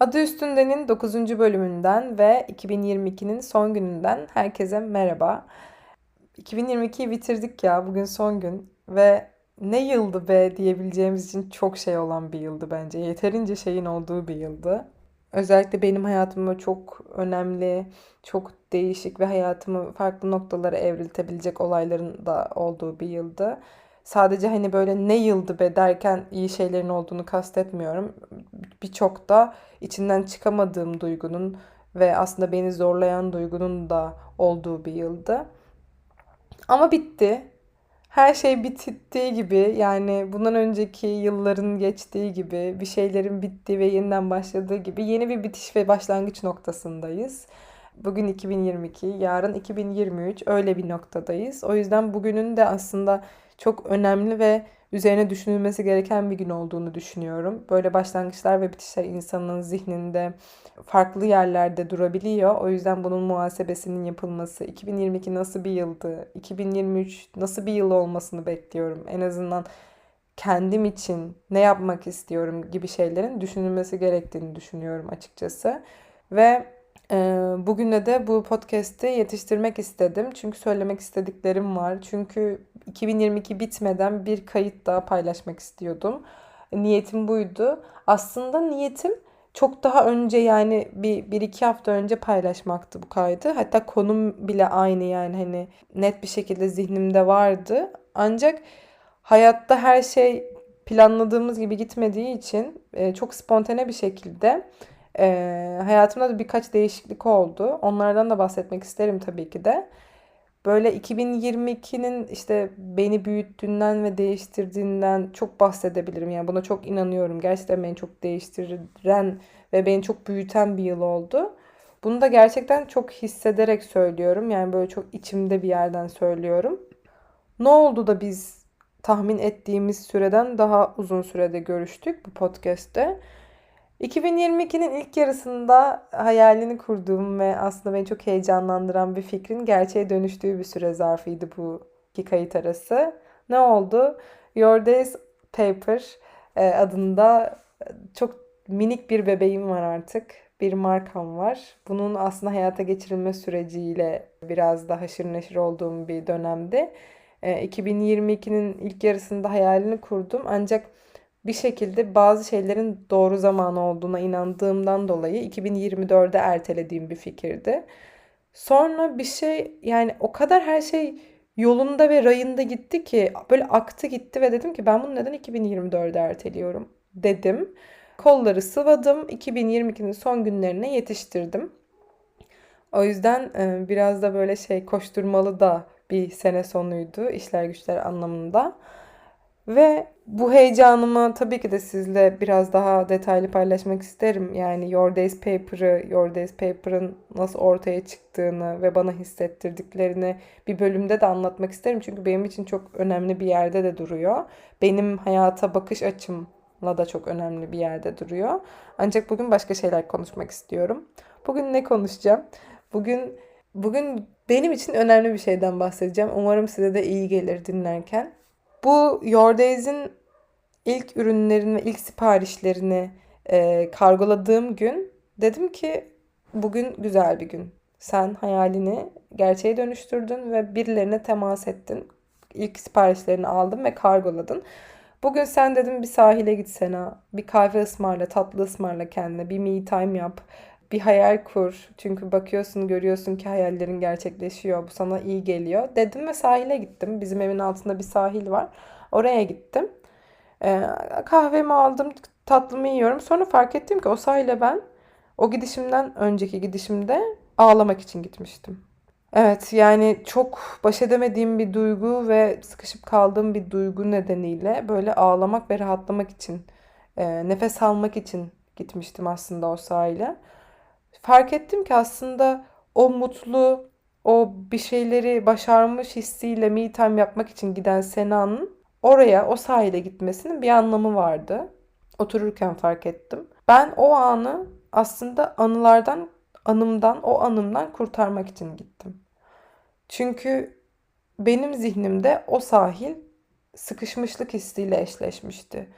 Adı Üstünde'nin 9. bölümünden ve 2022'nin son gününden herkese merhaba. 2022'yi bitirdik ya, bugün son gün ve ne yıldı be diyebileceğimiz için çok şey olan bir yıldı bence. Yeterince şeyin olduğu bir yıldı. Özellikle benim hayatımda çok önemli, çok değişik ve hayatımı farklı noktalara evriltebilecek olayların da olduğu bir yıldı. Sadece hani böyle ne yıldı be derken iyi şeylerin olduğunu kastetmiyorum. Birçok da içinden çıkamadığım duygunun ve aslında beni zorlayan duygunun da olduğu bir yıldı. Ama bitti. Her şey bittiği gibi yani bundan önceki yılların geçtiği gibi bir şeylerin bittiği ve yeniden başladığı gibi yeni bir bitiş ve başlangıç noktasındayız. Bugün 2022, yarın 2023 öyle bir noktadayız. O yüzden bugünün de aslında çok önemli ve üzerine düşünülmesi gereken bir gün olduğunu düşünüyorum. Böyle başlangıçlar ve bitişler insanın zihninde farklı yerlerde durabiliyor. O yüzden bunun muhasebesinin yapılması, 2022 nasıl bir yıldı, 2023 nasıl bir yıl olmasını bekliyorum. En azından kendim için ne yapmak istiyorum gibi şeylerin düşünülmesi gerektiğini düşünüyorum açıkçası. Ve e, bugüne de bu podcast'i yetiştirmek istedim. Çünkü söylemek istediklerim var. Çünkü 2022 bitmeden bir kayıt daha paylaşmak istiyordum. Niyetim buydu. Aslında niyetim çok daha önce yani bir, bir iki hafta önce paylaşmaktı bu kaydı. Hatta konum bile aynı yani hani net bir şekilde zihnimde vardı. Ancak hayatta her şey planladığımız gibi gitmediği için e, çok spontane bir şekilde e, hayatımda da birkaç değişiklik oldu. Onlardan da bahsetmek isterim tabii ki de. Böyle 2022'nin işte beni büyüttüğünden ve değiştirdiğinden çok bahsedebilirim. Yani buna çok inanıyorum. Gerçekten beni çok değiştiren ve beni çok büyüten bir yıl oldu. Bunu da gerçekten çok hissederek söylüyorum. Yani böyle çok içimde bir yerden söylüyorum. Ne oldu da biz tahmin ettiğimiz süreden daha uzun sürede görüştük bu podcast'te? 2022'nin ilk yarısında hayalini kurduğum ve aslında beni çok heyecanlandıran bir fikrin gerçeğe dönüştüğü bir süre zarfıydı bu iki kayıt arası. Ne oldu? Your Days Paper e, adında çok minik bir bebeğim var artık. Bir markam var. Bunun aslında hayata geçirilme süreciyle biraz daha haşır neşir olduğum bir dönemdi. 2022'nin e, ilk yarısında hayalini kurdum. Ancak bir şekilde bazı şeylerin doğru zamanı olduğuna inandığımdan dolayı 2024'e ertelediğim bir fikirdi. Sonra bir şey yani o kadar her şey yolunda ve rayında gitti ki böyle aktı gitti ve dedim ki ben bunu neden 2024'e erteliyorum dedim. Kolları sıvadım. 2022'nin son günlerine yetiştirdim. O yüzden e, biraz da böyle şey koşturmalı da bir sene sonuydu işler güçler anlamında. Ve bu heyecanımı tabii ki de sizle biraz daha detaylı paylaşmak isterim. Yani Your Days Paper'ı, Your Days Paper'ın nasıl ortaya çıktığını ve bana hissettirdiklerini bir bölümde de anlatmak isterim. Çünkü benim için çok önemli bir yerde de duruyor. Benim hayata bakış açımla da çok önemli bir yerde duruyor. Ancak bugün başka şeyler konuşmak istiyorum. Bugün ne konuşacağım? Bugün bugün benim için önemli bir şeyden bahsedeceğim. Umarım size de iyi gelir dinlerken. Bu Your Days'in ilk ürünlerin ve ilk siparişlerini e, kargoladığım gün dedim ki bugün güzel bir gün. Sen hayalini gerçeğe dönüştürdün ve birilerine temas ettin. İlk siparişlerini aldın ve kargoladın. Bugün sen dedim bir sahile gitsene, bir kahve ısmarla, tatlı ısmarla kendine, bir me time yap, bir hayal kur. Çünkü bakıyorsun, görüyorsun ki hayallerin gerçekleşiyor. Bu sana iyi geliyor. Dedim ve sahile gittim. Bizim evin altında bir sahil var. Oraya gittim. Ee, kahvemi aldım, tatlımı yiyorum. Sonra fark ettim ki o sahile ben o gidişimden önceki gidişimde ağlamak için gitmiştim. Evet yani çok baş edemediğim bir duygu ve sıkışıp kaldığım bir duygu nedeniyle böyle ağlamak ve rahatlamak için, e, nefes almak için gitmiştim aslında o sahile fark ettim ki aslında o mutlu, o bir şeyleri başarmış hissiyle me time yapmak için giden Sena'nın oraya, o sahile gitmesinin bir anlamı vardı. Otururken fark ettim. Ben o anı aslında anılardan, anımdan, o anımdan kurtarmak için gittim. Çünkü benim zihnimde o sahil sıkışmışlık hissiyle eşleşmişti.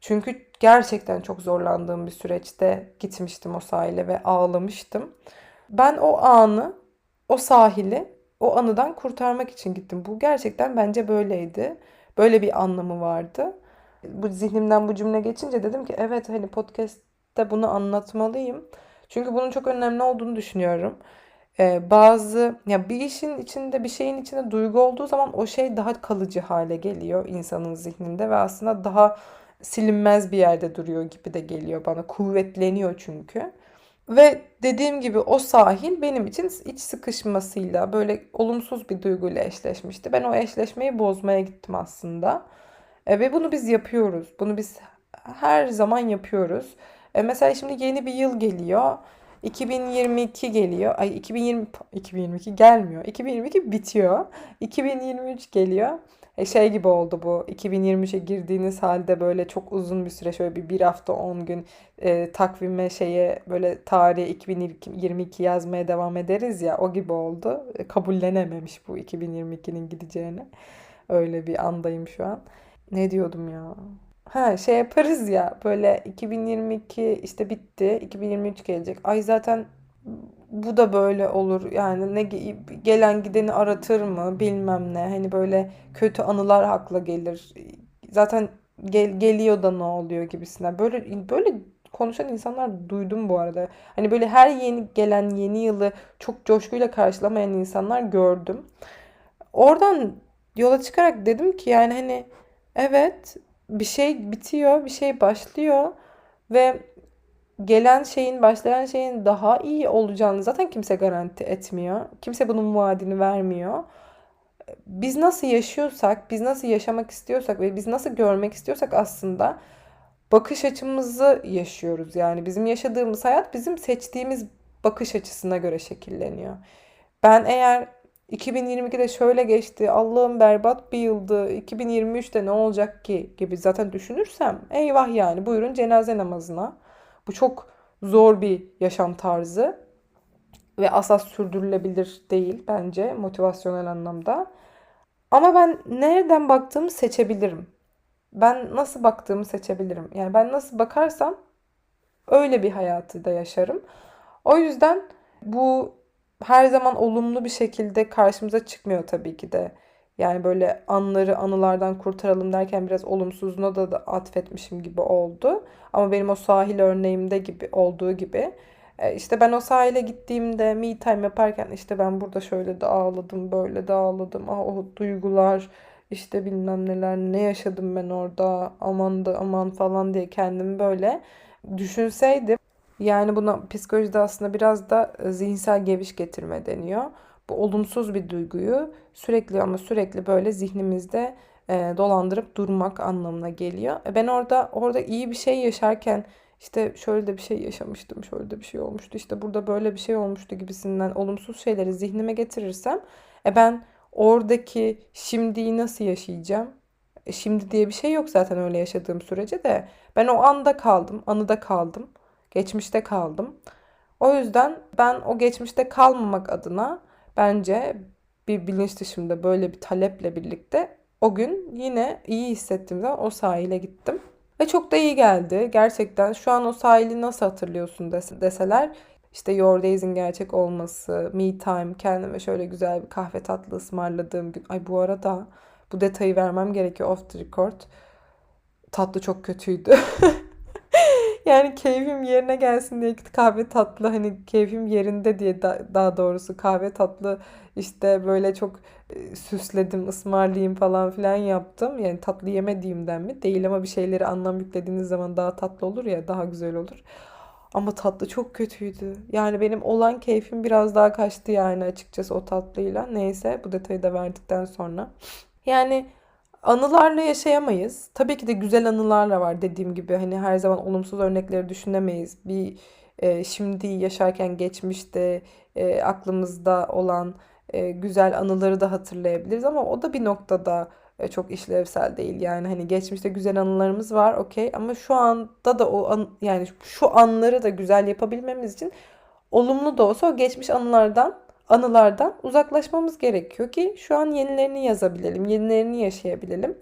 Çünkü gerçekten çok zorlandığım bir süreçte gitmiştim o sahile ve ağlamıştım. Ben o anı, o sahili, o anıdan kurtarmak için gittim. Bu gerçekten bence böyleydi. Böyle bir anlamı vardı. Bu zihnimden bu cümle geçince dedim ki evet hani podcast'te bunu anlatmalıyım. Çünkü bunun çok önemli olduğunu düşünüyorum. Ee, bazı ya bir işin içinde bir şeyin içinde duygu olduğu zaman o şey daha kalıcı hale geliyor insanın zihninde ve aslında daha silinmez bir yerde duruyor gibi de geliyor bana. Kuvvetleniyor çünkü. Ve dediğim gibi o sahil benim için iç sıkışmasıyla böyle olumsuz bir duyguyla eşleşmişti. Ben o eşleşmeyi bozmaya gittim aslında. E, ve bunu biz yapıyoruz. Bunu biz her zaman yapıyoruz. E, mesela şimdi yeni bir yıl geliyor. 2022 geliyor. Ay 2020 2022 gelmiyor. 2022 bitiyor. 2023 geliyor. E şey gibi oldu bu 2023'e girdiğiniz halde böyle çok uzun bir süre şöyle bir bir hafta 10 gün e, takvime şeye böyle tarihe 2022 yazmaya devam ederiz ya o gibi oldu. E, kabullenememiş bu 2022'nin gideceğini. Öyle bir andayım şu an. Ne diyordum ya? Ha şey yaparız ya böyle 2022 işte bitti 2023 gelecek. Ay zaten bu da böyle olur. Yani ne gelen gideni aratır mı bilmem ne. Hani böyle kötü anılar hakla gelir. Zaten gel, geliyor da ne oluyor gibisinden böyle böyle konuşan insanlar duydum bu arada. Hani böyle her yeni gelen yeni yılı çok coşkuyla karşılamayan insanlar gördüm. Oradan yola çıkarak dedim ki yani hani evet bir şey bitiyor bir şey başlıyor ve gelen şeyin, başlayan şeyin daha iyi olacağını zaten kimse garanti etmiyor. Kimse bunun vaadini vermiyor. Biz nasıl yaşıyorsak, biz nasıl yaşamak istiyorsak ve biz nasıl görmek istiyorsak aslında bakış açımızı yaşıyoruz. Yani bizim yaşadığımız hayat bizim seçtiğimiz bakış açısına göre şekilleniyor. Ben eğer 2022'de şöyle geçti, Allah'ım berbat bir yıldı, 2023'te ne olacak ki gibi zaten düşünürsem eyvah yani buyurun cenaze namazına. Bu çok zor bir yaşam tarzı ve asla sürdürülebilir değil bence motivasyonel anlamda. Ama ben nereden baktığımı seçebilirim. Ben nasıl baktığımı seçebilirim. Yani ben nasıl bakarsam öyle bir hayatı da yaşarım. O yüzden bu her zaman olumlu bir şekilde karşımıza çıkmıyor tabii ki de. Yani böyle anları anılardan kurtaralım derken biraz olumsuzluğuna da, da atfetmişim gibi oldu. Ama benim o sahil örneğimde gibi olduğu gibi e, işte ben o sahile gittiğimde me time yaparken işte ben burada şöyle de ağladım, böyle de ağladım. Ah o duygular işte bilmem neler ne yaşadım ben orada aman da aman falan diye kendimi böyle düşünseydim. Yani buna psikolojide aslında biraz da zihinsel geviş getirme deniyor bu olumsuz bir duyguyu sürekli ama sürekli böyle zihnimizde e, dolandırıp durmak anlamına geliyor. E, ben orada orada iyi bir şey yaşarken işte şöyle de bir şey yaşamıştım, şöyle de bir şey olmuştu, işte burada böyle bir şey olmuştu gibisinden olumsuz şeyleri zihnime getirirsem e ben oradaki şimdiyi nasıl yaşayacağım? E şimdi diye bir şey yok zaten öyle yaşadığım sürece de ben o anda kaldım, anıda kaldım, geçmişte kaldım. O yüzden ben o geçmişte kalmamak adına Bence bir bilinç dışımda böyle bir taleple birlikte o gün yine iyi hissettiğim zaman o sahile gittim. Ve çok da iyi geldi. Gerçekten şu an o sahili nasıl hatırlıyorsun deseler işte Your Days'in gerçek olması, me time, kendime şöyle güzel bir kahve tatlı ısmarladığım gün. Ay bu arada bu detayı vermem gerekiyor off the record. Tatlı çok kötüydü. Yani keyfim yerine gelsin diye kahve tatlı hani keyfim yerinde diye da, daha doğrusu kahve tatlı işte böyle çok e, süsledim ısmarlayayım falan filan yaptım. Yani tatlı yemediğimden mi? Değil ama bir şeyleri anlam yüklediğiniz zaman daha tatlı olur ya daha güzel olur. Ama tatlı çok kötüydü. Yani benim olan keyfim biraz daha kaçtı yani açıkçası o tatlıyla. Neyse bu detayı da verdikten sonra. Yani Anılarla yaşayamayız. Tabii ki de güzel anılarla var dediğim gibi. Hani her zaman olumsuz örnekleri düşünemeyiz. Bir e, şimdi yaşarken geçmişte e, aklımızda olan e, güzel anıları da hatırlayabiliriz ama o da bir noktada e, çok işlevsel değil. Yani hani geçmişte güzel anılarımız var okey ama şu anda da o an, yani şu anları da güzel yapabilmemiz için olumlu da olsa o geçmiş anılardan anılardan uzaklaşmamız gerekiyor ki şu an yenilerini yazabilelim, yenilerini yaşayabilelim.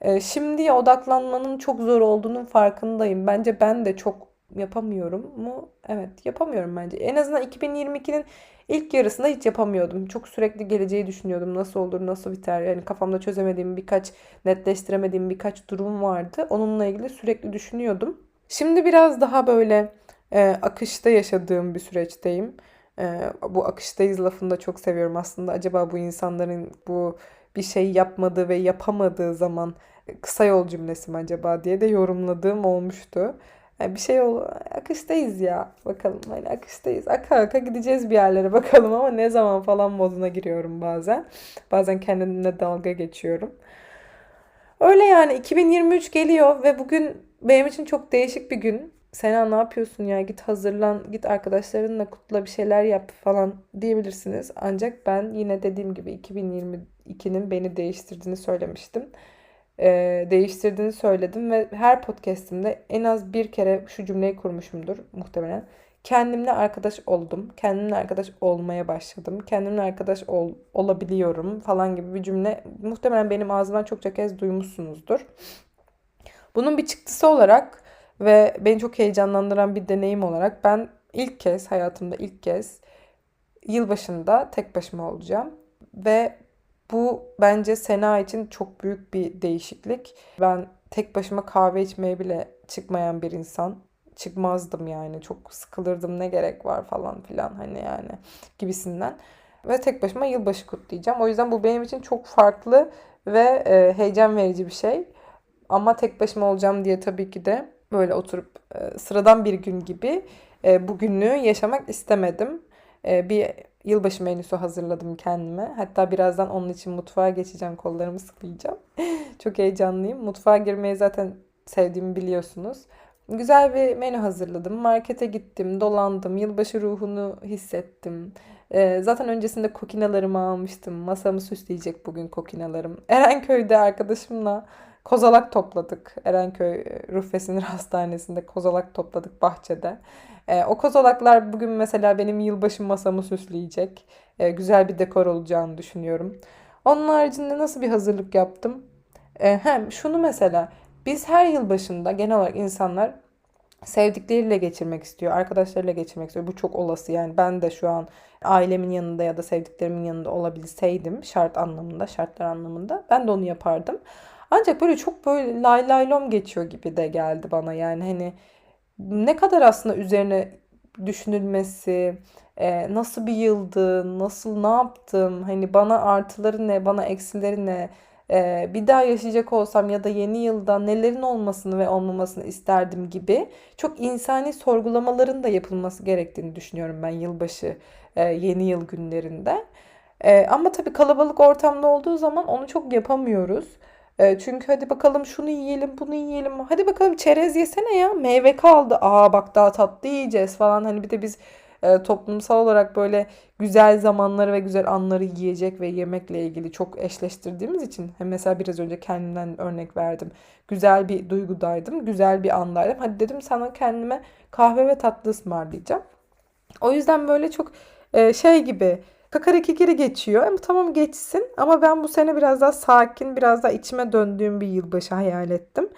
E, şimdiye odaklanmanın çok zor olduğunun farkındayım. Bence ben de çok yapamıyorum mu? Evet, yapamıyorum bence. En azından 2022'nin ilk yarısında hiç yapamıyordum. Çok sürekli geleceği düşünüyordum. Nasıl olur, nasıl biter? Yani kafamda çözemediğim birkaç, netleştiremediğim birkaç durum vardı. Onunla ilgili sürekli düşünüyordum. Şimdi biraz daha böyle e, akışta yaşadığım bir süreçteyim. E, bu akıştayız lafını da çok seviyorum aslında. Acaba bu insanların bu bir şey yapmadığı ve yapamadığı zaman kısa yol cümlesi mi acaba diye de yorumladığım olmuştu. Yani bir şey ol akıştayız ya. Bakalım hani akıştayız. Aka aka gideceğiz bir yerlere bakalım ama ne zaman falan moduna giriyorum bazen. Bazen kendimle dalga geçiyorum. Öyle yani 2023 geliyor ve bugün benim için çok değişik bir gün. Sena ne yapıyorsun ya git hazırlan git arkadaşlarınla kutla bir şeyler yap falan diyebilirsiniz. Ancak ben yine dediğim gibi 2022'nin beni değiştirdiğini söylemiştim. Ee, değiştirdiğini söyledim ve her podcastimde en az bir kere şu cümleyi kurmuşumdur muhtemelen. Kendimle arkadaş oldum. Kendimle arkadaş olmaya başladım. Kendimle arkadaş ol, olabiliyorum falan gibi bir cümle muhtemelen benim ağzımdan çokça kez duymuşsunuzdur. Bunun bir çıktısı olarak ve beni çok heyecanlandıran bir deneyim olarak ben ilk kez hayatımda ilk kez yılbaşında tek başıma olacağım. Ve bu bence Sena için çok büyük bir değişiklik. Ben tek başıma kahve içmeye bile çıkmayan bir insan. Çıkmazdım yani. Çok sıkılırdım ne gerek var falan filan hani yani gibisinden. Ve tek başıma yılbaşı kutlayacağım. O yüzden bu benim için çok farklı ve e, heyecan verici bir şey. Ama tek başıma olacağım diye tabii ki de böyle oturup e, sıradan bir gün gibi e, bu günlüğü yaşamak istemedim. E, bir yılbaşı menüsü hazırladım kendime. Hatta birazdan onun için mutfağa geçeceğim. Kollarımı sıklayacağım. Çok heyecanlıyım. Mutfağa girmeyi zaten sevdiğimi biliyorsunuz. Güzel bir menü hazırladım. Markete gittim, dolandım. Yılbaşı ruhunu hissettim. Ee, zaten öncesinde kokinalarımı almıştım. Masamı süsleyecek bugün kokinalarım. Erenköy'de arkadaşımla kozalak topladık. Erenköy Ruh ve Sinir Hastanesi'nde kozalak topladık bahçede. E, o kozalaklar bugün mesela benim yılbaşı masamı süsleyecek. E, güzel bir dekor olacağını düşünüyorum. Onun haricinde nasıl bir hazırlık yaptım? E, hem şunu mesela biz her yılbaşında genel olarak insanlar sevdikleriyle geçirmek istiyor, arkadaşlarıyla geçirmek istiyor. Bu çok olası yani ben de şu an ailemin yanında ya da sevdiklerimin yanında olabilseydim şart anlamında, şartlar anlamında ben de onu yapardım. Ancak böyle çok böyle lay lay lom geçiyor gibi de geldi bana yani hani ne kadar aslında üzerine düşünülmesi, e, nasıl bir yıldı, nasıl ne yaptım, hani bana artıları ne, bana eksileri ne, e, bir daha yaşayacak olsam ya da yeni yılda nelerin olmasını ve olmamasını isterdim gibi çok insani sorgulamaların da yapılması gerektiğini düşünüyorum ben yılbaşı, e, yeni yıl günlerinde. Ama tabii kalabalık ortamda olduğu zaman onu çok yapamıyoruz. E, çünkü hadi bakalım şunu yiyelim, bunu yiyelim. Hadi bakalım çerez yesene ya. Meyve kaldı. Aa bak daha tatlı yiyeceğiz falan. Hani bir de biz e, toplumsal olarak böyle güzel zamanları ve güzel anları yiyecek ve yemekle ilgili çok eşleştirdiğimiz için hem mesela biraz önce kendimden örnek verdim. Güzel bir duygudaydım, güzel bir andaydım. Hadi dedim sana kendime kahve ve tatlı ısmarlayacağım. O yüzden böyle çok e, şey gibi Kakara kikiri geçiyor. Ama tamam geçsin. Ama ben bu sene biraz daha sakin, biraz daha içime döndüğüm bir yılbaşı hayal ettim.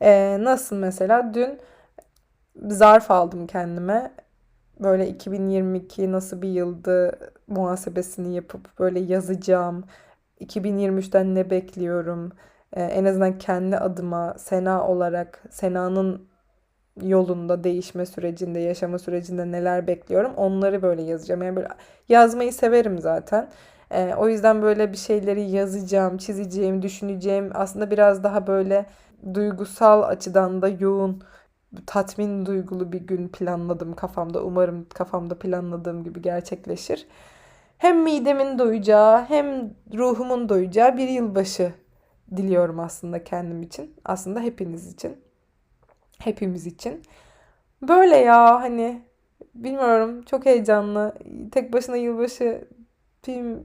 Ee, nasıl mesela? Dün zarf aldım kendime. Böyle 2022 nasıl bir yıldı muhasebesini yapıp böyle yazacağım. 2023'ten ne bekliyorum? Ee, en azından kendi adıma Sena olarak Sena'nın yolunda, değişme sürecinde, yaşama sürecinde neler bekliyorum onları böyle yazacağım. Yani böyle yazmayı severim zaten. Ee, o yüzden böyle bir şeyleri yazacağım, çizeceğim, düşüneceğim. Aslında biraz daha böyle duygusal açıdan da yoğun, tatmin duygulu bir gün planladım kafamda. Umarım kafamda planladığım gibi gerçekleşir. Hem midemin doyacağı hem ruhumun doyacağı bir yılbaşı diliyorum aslında kendim için. Aslında hepiniz için. Hepimiz için. Böyle ya hani bilmiyorum çok heyecanlı. Tek başına yılbaşı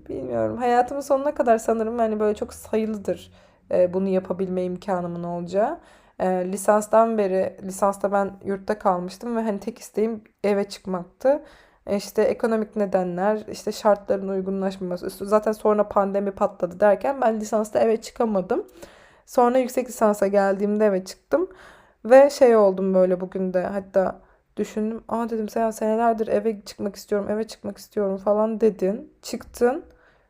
bilmiyorum. Hayatımın sonuna kadar sanırım hani böyle çok sayılıdır e, bunu yapabilme imkanımın olacağı. E, lisanstan beri lisansta ben yurtta kalmıştım ve hani tek isteğim eve çıkmaktı. E, işte ekonomik nedenler, işte şartların uygunlaşmaması. Zaten sonra pandemi patladı derken ben lisansta eve çıkamadım. Sonra yüksek lisansa geldiğimde eve çıktım. Ve şey oldum böyle bugün de hatta düşündüm. Aa dedim sen senelerdir eve çıkmak istiyorum, eve çıkmak istiyorum falan dedin. Çıktın.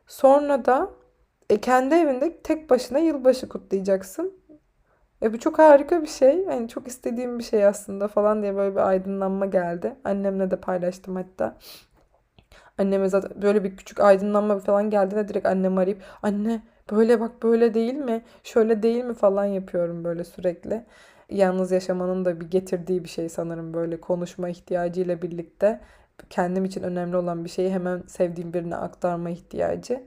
Sonra da e, kendi evinde tek başına yılbaşı kutlayacaksın. E bu çok harika bir şey. Yani çok istediğim bir şey aslında falan diye böyle bir aydınlanma geldi. Annemle de paylaştım hatta. Anneme zaten böyle bir küçük aydınlanma falan geldiğinde direkt annemi arayıp anne böyle bak böyle değil mi? Şöyle değil mi falan yapıyorum böyle sürekli. Yalnız yaşamanın da bir getirdiği bir şey sanırım böyle konuşma ihtiyacıyla birlikte kendim için önemli olan bir şeyi hemen sevdiğim birine aktarma ihtiyacı.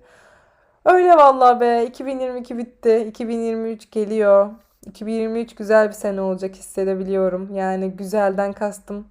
Öyle vallahi be 2022 bitti. 2023 geliyor. 2023 güzel bir sene olacak hissedebiliyorum. Yani güzelden kastım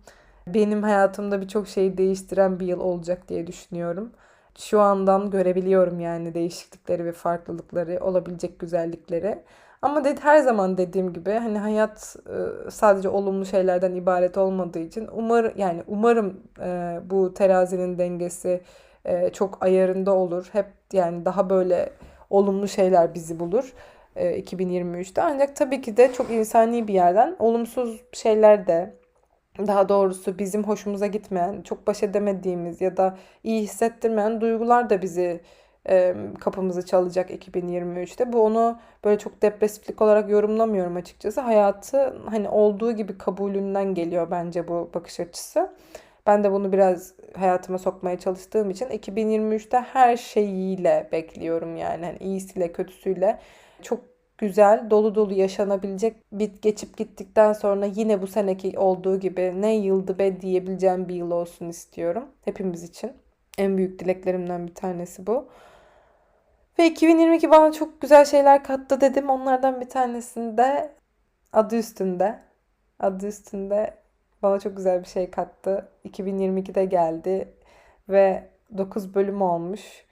benim hayatımda birçok şeyi değiştiren bir yıl olacak diye düşünüyorum. Şu andan görebiliyorum yani değişiklikleri ve farklılıkları, olabilecek güzellikleri. Ama dedi, her zaman dediğim gibi hani hayat e, sadece olumlu şeylerden ibaret olmadığı için umar yani umarım e, bu terazinin dengesi e, çok ayarında olur. Hep yani daha böyle olumlu şeyler bizi bulur. 2023'te ancak tabii ki de çok insani bir yerden olumsuz şeyler de daha doğrusu bizim hoşumuza gitmeyen, çok baş edemediğimiz ya da iyi hissettirmeyen duygular da bizi kapımızı çalacak 2023'te. Bu onu böyle çok depresiflik olarak yorumlamıyorum açıkçası. Hayatı hani olduğu gibi kabulünden geliyor bence bu bakış açısı. Ben de bunu biraz hayatıma sokmaya çalıştığım için 2023'te her şeyiyle bekliyorum yani. Hani iyisiyle kötüsüyle çok güzel, dolu dolu yaşanabilecek bir geçip gittikten sonra yine bu seneki olduğu gibi ne yıldı be diyebileceğim bir yıl olsun istiyorum. Hepimiz için. En büyük dileklerimden bir tanesi bu. Ve 2022 bana çok güzel şeyler kattı dedim. Onlardan bir tanesinde adı üstünde. Adı üstünde bana çok güzel bir şey kattı. 2022'de geldi ve 9 bölüm olmuş.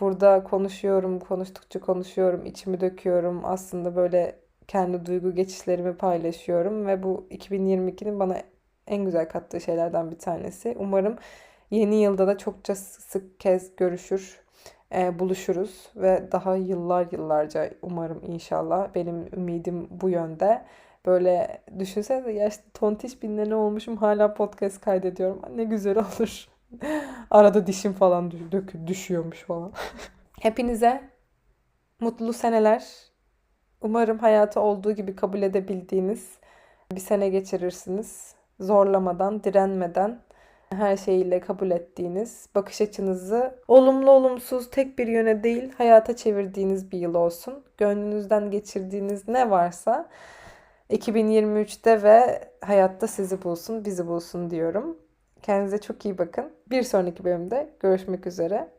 Burada konuşuyorum, konuştukça konuşuyorum, içimi döküyorum. Aslında böyle kendi duygu geçişlerimi paylaşıyorum ve bu 2022'nin bana en güzel kattığı şeylerden bir tanesi. Umarım yeni yılda da çokça sık kez görüşür, e, buluşuruz ve daha yıllar yıllarca umarım inşallah. Benim ümidim bu yönde. Böyle düşünsene yaşlı tontiş bir nene olmuşum hala podcast kaydediyorum. Ne güzel olur. Arada dişim falan dök düşüyormuş falan. Hepinize mutlu seneler. Umarım hayatı olduğu gibi kabul edebildiğiniz bir sene geçirirsiniz. Zorlamadan, direnmeden her şeyiyle kabul ettiğiniz, bakış açınızı olumlu olumsuz tek bir yöne değil hayata çevirdiğiniz bir yıl olsun. Gönlünüzden geçirdiğiniz ne varsa 2023'te ve hayatta sizi bulsun, bizi bulsun diyorum. Kendinize çok iyi bakın. Bir sonraki bölümde görüşmek üzere.